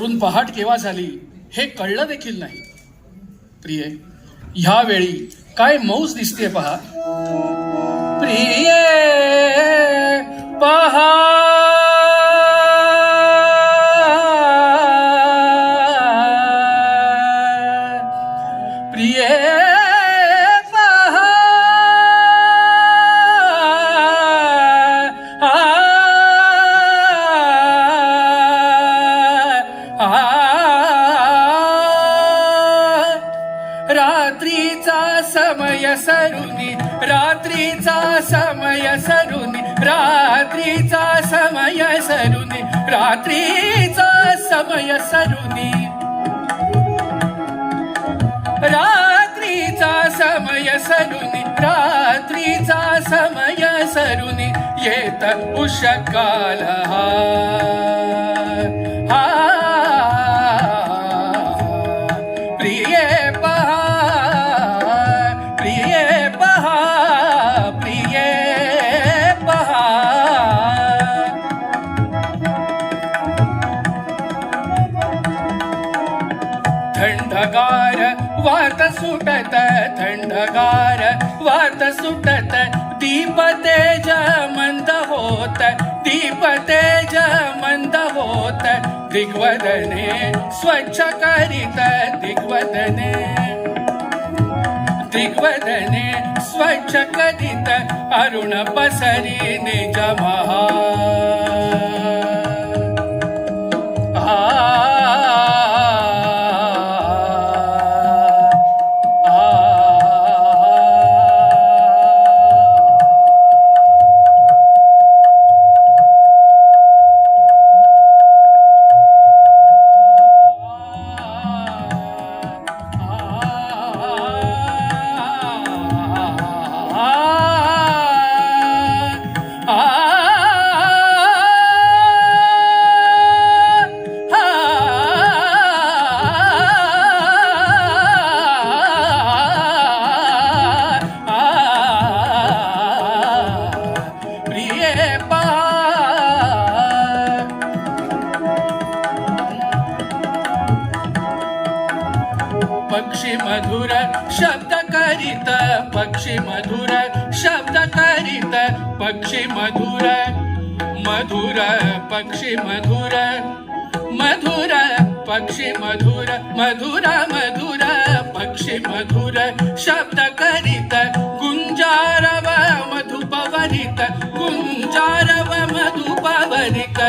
रून पहाट केव्हा झाली हे कळलं देखील नाही. प्रिय ह्यावेळी काय मौज दिसते पहा. प्रिये पहा. समय सरुनी रात्रीचा समय सरुनी रात्रीचा समय सरुनी. रात्रीचा समय सरुनी रात्रीचा समय सरुनी येत उषकाल हा. प्रिय वात सुटत थंडगार वात सुटत दीप तेज मंद होत। दिग्वदने स्वच्छ करीत दिग्वदने। दिग्वदने स्वच्छ करीत अरुण पसरी महा शब्द करीत पक्षी मधुर शब्द करीत पक्षी मधुर मधुर पक्षी मधुर मधुर पक्षी मधुर मधुर मधुर पक्षी मधुर शब्द करीत गुंजारव मधुपवनित गुंजारव मधुपवनित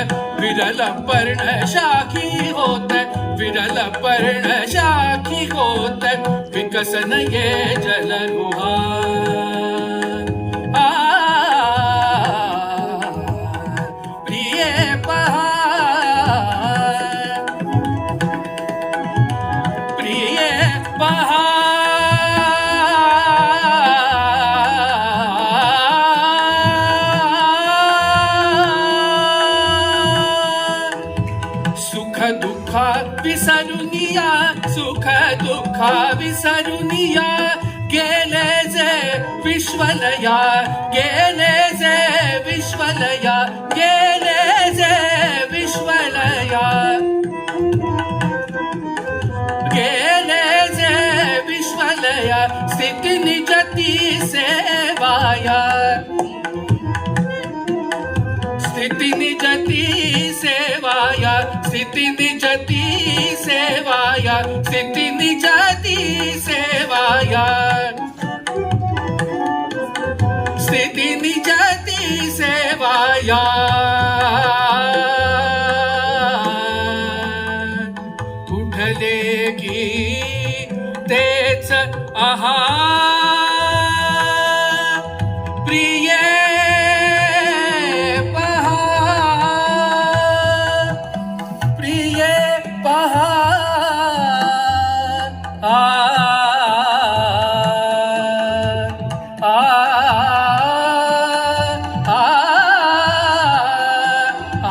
विरल पर्ण शाखी होत विरल पर्ण शाखी होत विकसन ये जल गुहा प्रिय पहा प्रिय पहा सुख दुःखा विसरुनिया सुख दुःखा विसरुनिया। गेले जे विश्वलया, गेले जे विश्वलया, गेले जे विश्वलया। गेले जे विश्वलया स्थिती निजती सेवाया। स्थिती निजती सेवाया। நிஜதி சேவாயார் சித்தி நிஜதி சேவாயார் சித்தி நிஜதி சேவாயார்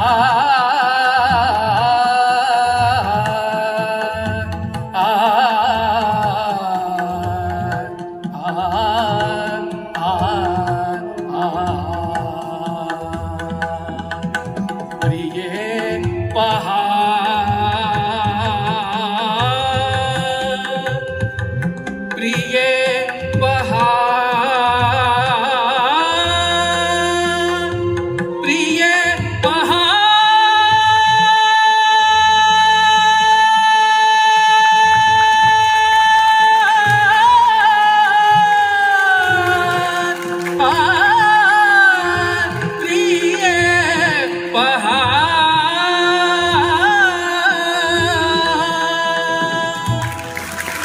Ah.